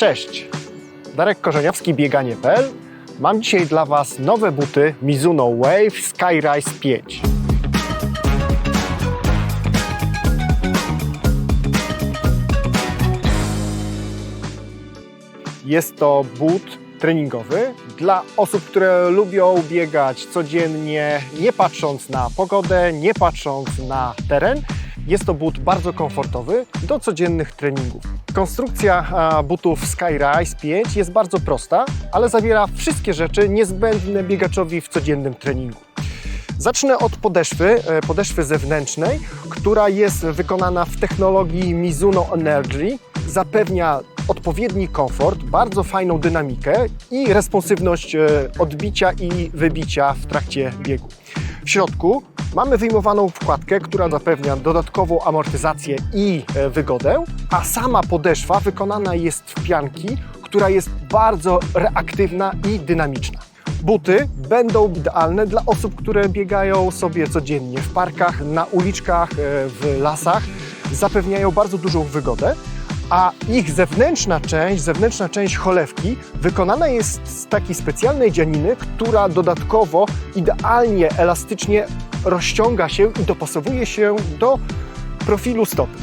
Cześć, Darek Korzeniowski, bieganie.pl. Mam dzisiaj dla Was nowe buty Mizuno Wave Skyrise 5. Jest to but treningowy dla osób, które lubią biegać codziennie, nie patrząc na pogodę, nie patrząc na teren. Jest to but bardzo komfortowy do codziennych treningów. Konstrukcja butów Skyrise 5 jest bardzo prosta, ale zawiera wszystkie rzeczy niezbędne biegaczowi w codziennym treningu. Zacznę od podeszwy, e, podeszwy zewnętrznej, która jest wykonana w technologii Mizuno Energy. Zapewnia odpowiedni komfort, bardzo fajną dynamikę i responsywność e, odbicia i wybicia w trakcie biegu. W środku mamy wyjmowaną wkładkę, która zapewnia dodatkową amortyzację i e, wygodę, a sama podeszwa wykonana jest w pianki, która jest bardzo reaktywna i dynamiczna. Buty będą idealne dla osób, które biegają sobie codziennie w parkach, na uliczkach, e, w lasach. Zapewniają bardzo dużą wygodę, a ich zewnętrzna część, zewnętrzna część cholewki wykonana jest z takiej specjalnej dzianiny, która dodatkowo idealnie, elastycznie rozciąga się i dopasowuje się do profilu stopy.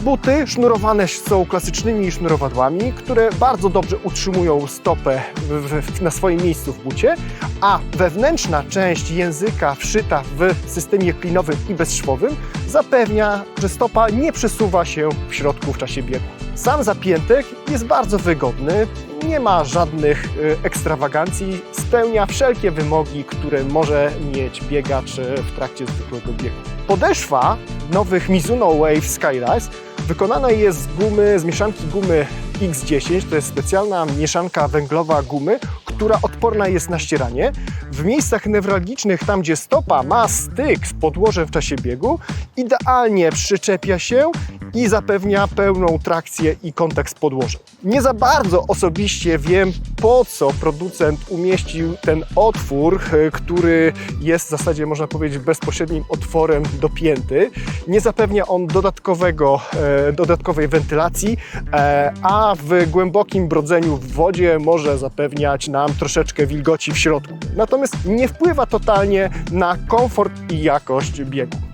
Buty sznurowane są klasycznymi sznurowadłami, które bardzo dobrze utrzymują stopę w, w, na swoim miejscu w bucie, a wewnętrzna część języka wszyta w systemie klinowym i bezszwowym zapewnia, że stopa nie przesuwa się w środku w czasie biegu. Sam zapiętek jest bardzo wygodny, nie ma żadnych y, ekstrawagancji, spełnia wszelkie wymogi, które może mieć biegacz y, w trakcie zwykłego biegu. Podeszwa nowych Mizuno Wave Skyrise wykonana jest z gumy, z mieszanki gumy X10, to jest specjalna mieszanka węglowa gumy, która odporna jest na ścieranie. W miejscach newralgicznych, tam gdzie stopa ma styk z podłożem w czasie biegu, idealnie przyczepia się i zapewnia pełną trakcję i kontakt z podłożem. Nie za bardzo osobiście wiem, po co producent umieścił ten otwór, e, który jest w zasadzie, można powiedzieć, bezpośrednim otworem dopięty. Nie zapewnia on dodatkowego, e, dodatkowej wentylacji, e, a w głębokim brodzeniu w wodzie może zapewniać nam troszeczkę wilgoci w środku. Natomiast nie wpływa totalnie na komfort i jakość biegu.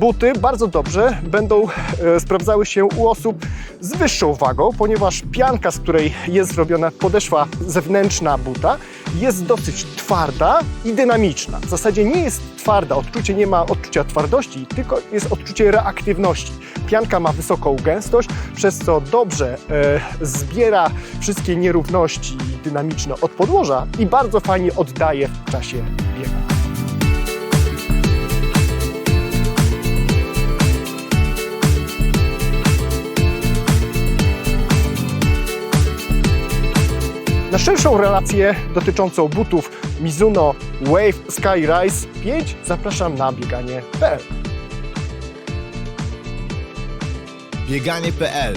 Buty bardzo dobrze będą e, sprawdzały się u osób z wyższą wagą, ponieważ pianka, z której jest zrobiona podeszwa zewnętrzna buta, jest dosyć twarda i dynamiczna. W zasadzie nie jest twarda, odczucie nie ma odczucia twardości, tylko jest odczucie reaktywności. Pianka ma wysoką gęstość, przez co dobrze e, zbiera wszystkie nierówności dynamiczne od podłoża i bardzo fajnie oddaje w czasie Na szerszą relację dotyczącą butów Mizuno Wave Skyrise 5 zapraszam na bieganie.pl. Bieganie.pl